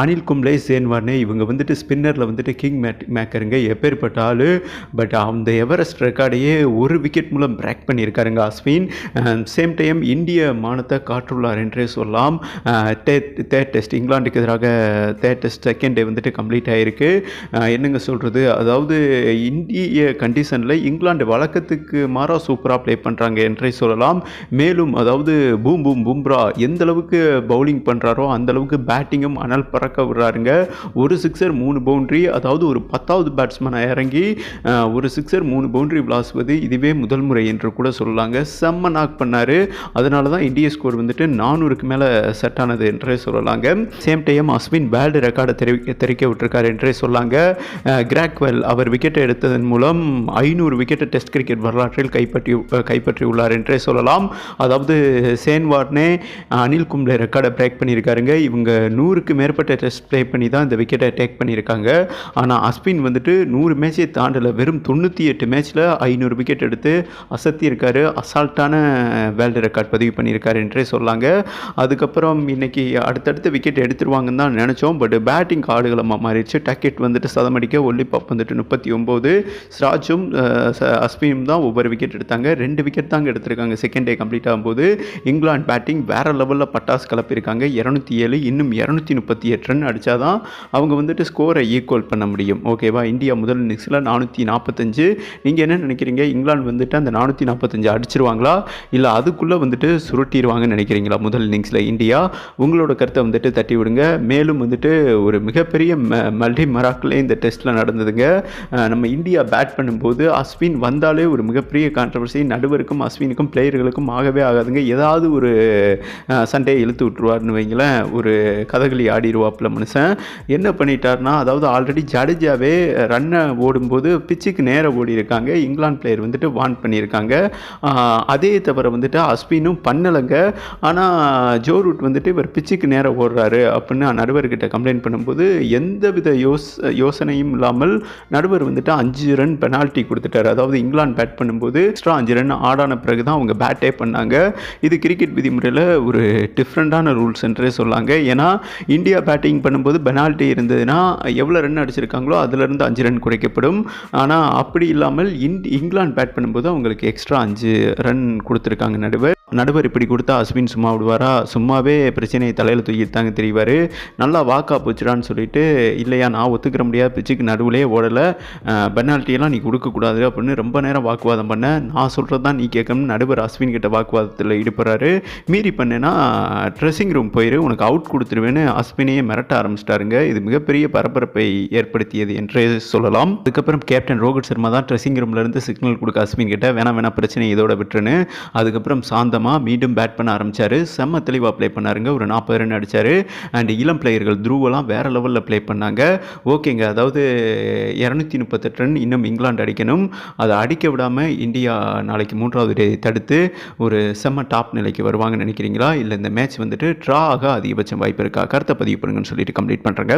அனில் கும்ளே சேன்வார்னே இவங்க வந்துட்டு ஸ்பின்னரில் வந்துட்டு கிங் மேட் மேக்கருங்க எப்பேற்பட்ட ஆள். பட் அந்த எவரெஸ்ட் ரெக்கார்டையே ஒரு விக்கெட் மூலம் பிரேக் பண்ணியிருக்காருங்க அஸ்வின். சேம் டைம் இந்திய மானத்தை காற்றுள்ளார் என்றே சொல்லலாம். தேர்ட் டெஸ்ட் இங்கிலாந்துக்கு எதிராக தேர்ட் டெஸ்ட் செகண்ட் டே வந்துட்டு கம்ப்ளீட் ஆகிருக்கு என்னங்க சொல்கிறது அதாவது இந்திய கண்டிஷனில் இங்கிலாந்து வழக்கத்துக்கு மாறாக சூப்பராக ப்ளே பண்ணுறாங்க என்றே சொல்லலாம். மேலும் அதாவது பூம் பூம் பும்ரா எந்த அளவுக்கு பவுலிங் பண்ணுறாரோ அந்த அளவுக்கு பேட்டிங்கும் அனல் பறக்க விடுறாருங்க. ஒரு சிக்ஸர் மூணு பவுண்ட்ரி அதாவது ஒரு பத்தாவது பேட்ஸ்மேனாக இறங்கி ஒரு சிக்ஸர் மூணு பவுண்ட்ரி விளாசுவது இதுவே முதல் முறை என்று கூட சொல்லலாங்க. செம்ம நாக் பண்ணார். அதனால தான் இந்திய ஸ்கோர் வந்துட்டு நானூறுக்கு மேலே செட் ஆனது என்றே சொல்லலாங்க. சேம் டைம் அஸ்வின் வேர்ல்டு ரெக்கார்டை தெரி தெரிவிக்க விட்டுருக்காரு என்றே சொல்லாங்க. கிராக்வெல் அவர் விக்கெட்டை எடுத்ததன் மூலம் ஐநூறு விக்கெட்டை டெஸ்ட் கிரிக்கெட் வரலாற்றில் கைப்பற்றி கைப்பற்றியுள்ளார் கைப்பற்றி உள்ளார் என்றே சொல்லலாம். அதாவது சேன் வார்னே அனில் கும்ளே ரெக்கார்டை பிரேக் பண்ணியிருக்காருங்க. இவங்க நூறுக்கு மேற்பட்ட டெஸ்ட் ப்ளே பண்ணி தான் இந்த விக்கெட்டை டேக் பண்ணியிருக்காங்க. ஆனால் அஸ்வின் வந்துட்டு நூறு மேட்சை தாண்டல. வெறும் தொண்ணூற்றி எட்டு மேட்ச்சில் ஐநூறு விக்கெட் எடுத்து அசத்தி இருக்கார். அசால்ட்டான வேர்ல்டு ரெக்கார்ட் பதிவு பண்ணியிருக்காரு என்றே சொல்லாங்க. அதுக்கப்புறம் இன்னைக்கு அடுத்தடுத்த விக்கெட் எடுத்துருவாங்கன்னு தான் நினச்சோம். பட் பேட்டிங் ஆடுகளை மாறிடுச்சு டக்கெட் வந்துட்டு சதமடிக்க ஒல்லி வந்துட்டு முப்பத்தி ஒம்பது. ஸ்ராஜும் அஹ், அஸ்வினும் தான் ஒவ்வொரு விக்கெட் எடுத்தாங்க. ரெண்டு விக்கெட் தாங்க எடுத்திருக்காங்க. செகண்ட் டே கம்ப்ளீட் ஆகும்போது. இங்கிலாந்து பேட்டிங் வேறு லெவலில் பட்டாஸ் கலப்பியிருக்காங்க. இரநூத்தி ஏழு இன்னும் இரநூத்தி முப்பத்தி எட்டு ரன் அடித்தாதான் அவங்க வந்துட்டு ஸ்கோரை ஈக்குவல் பண்ண முடியும். ஓகேவா இந்தியா முதல் இன்னிங்ஸில் நானூற்றி நாற்பத்தஞ்சு நீங்கள் என்ன நினைக்கிறீங்க? இங்கிலாந்து வந்துட்டு அந்த நானூற்றி நாற்பத்தஞ்சு அடிச்சிருவாங்களா? இல்லை அதுக்குள்ளே வந்துட்டு சுருட்டிடுவாங்கன்னு நினைக்கிறீங்களா முதல் இன்னிங்ஸில் இந்தியா? உங்களோட கருத்தை வந்துட்டு தட்டி விடுங்க. மேலும் வந்துட்டு ஒரு மிகப்பெரிய மல்டி மராக்கிலே இந்த டெஸ்ட்டில் நடந்ததுங்க. நம்ம இந்தியா பேட் பண்ணும்போது அஸ்வின் வந்தாலே ஒரு மிகப்பெரிய கான்ட்ரவர்சி நடுவருக்கும் அஸ்வினுக்கும் பிளேயர்களுக்கும் ஆகவே ஆகாதுங்க. ஏதாவது ஒரு சண்டையை இழுத்து விட்டுருவார்னு வைங்களேன். ஒரு கதகளி ஆடிடுவாப்புல மனுஷன். என்ன பண்ணிட்டார்னா அதாவது ஆல்ரெடி ஜடேஜாவே ரன்னை ஓடும்போது பிச்சுக்கு நேராக ஓடி இருக்காங்க இங்கிலாந்து பிளேயர் வந்துட்டு வான் பண்ணியிருக்காங்க. அதே தவிர வந்துட்டு அஸ்வினும் பண்ணலைங்க. ஆனால் ஜோ ரூட் வந்துட்டு இவர் பிச்சுக்கு நேரம் ஓடுறாரு அப்படின்னு நடுவர்கிட்ட கம்ப்ளைண்ட் பண்ணும்போது எந்தவித யோஸ் யோசனையும் இல்லாமல் நடுவர் வந்துட்டு அஞ்சு ரன் பெனால்ட்டி கொடுத்துட்டார். அதாவது இங்கிலாந்து பேட் பண்ணும்போது எக்ஸ்ட்ரா அஞ்சு ரன் ஆடான பிறகு தான் அவங்க பேட்டே பண்ணாங்க. இது கிரிக்கெட் விதிமுறையில் ஒரு டிஃப்ரெண்ட்டான ரூல்ஸ் என்றே சொல்லாங்க. ஏன்னா இந்தியா பேட்டிங் பண்ணும்போது பெனால்ட்டி இருந்ததுன்னா எவ்வளோ ரன் அடிச்சிருக்காங்களோ அதுலேருந்து அஞ்சு ரன் குறைக்கப்படும். ஆனால் அப்படி இல்லாமல் இன் இங்கிலாந்து பேட் பண்ணும்போது அவங்களுக்கு எக்ஸ்ட்ரா அஞ்சு ரன் கொடுத்துருக்காங்க நடுவர். நடுவர் இப்படி கொடுத்தா அஸ்வின் சும்மா விடுவாரா? சும்மாவே பிரச்சனையை தலையில் தூக்கிட்டு தாங்க நல்லா வாக்கா போச்சுடான்னு சொல்லிட்டு இல்லையா நான் ஒத்துக்கிற முடியாது பிச்சுக்கு நடுவுலே ஓடலை. பெனால்ட்டியெல்லாம் நீ கொடுக்கக்கூடாது அப்படின்னு ரொம்ப நேரம் வாக்குவாதம் பண்ண. நான் சொல்கிறது தான் நீ கேட்கணும்னு நடுவர் அஸ்வின் கிட்ட வாக்குவாதத்தில் ஈடுபடுறாரு. மீறி பண்ணேன்னா ட்ரெஸ்ஸிங் ரூம் போயிரு உனக்கு அவுட் கொடுத்துருவேன்னு அஸ்வினையே மிரட்ட ஆரம்பிச்சிட்டாருங்க. இது மிகப்பெரிய பரபரப்பை ஏற்படுத்தியது என்றே சொல்லலாம். அதுக்கப்புறம் கேப்டன் ரோஹித் சர்மா தான் ட்ரெஸ்ஸிங் ரூம்லேருந்து சிக்னல் கொடுக்க அஸ்வின் கிட்ட வேணாம் வேணாம் பிரச்சனை இதோட விட்டுருன்னு. அதுக்கப்புறம் சாந்தமாக மீண்டும் பேட் பண்ண ஆரம்பிச்சாரு. செம்ம தெளிவாக ப்ளே பண்ணாருங்க. ஒரு நாற்பது ரன் அடித்தார் அண்ட் இளம் பிளேயர்கள் த்ரூவெல்லாம் வேறு லெவலில் ப்ளே பண்ணாங்க. ஓகேங்க அதாவது இரநூத்தி முப்பத்தெட்டு ரன் இன்னும் இங்கிலாந்து அடிக்கணும். அதை அடிக்க விடாமல் இந்தியா நாளைக்கு மூன்றாவது டே தடுத்து ஒரு செம்ம டாப் நிலைக்கு வருவாங்கன்னு நினைக்கிறீங்களா? இல்லை இந்த மேட்ச் வந்துட்டு ட்ரா ஆக அதிகபட்சம் வாய்ப்பு இருக்கா? கருத்தை பதிவு பண்ணுங்கன்னு சொல்லிட்டு கம்ப்ளீட் பண்ணுறேங்க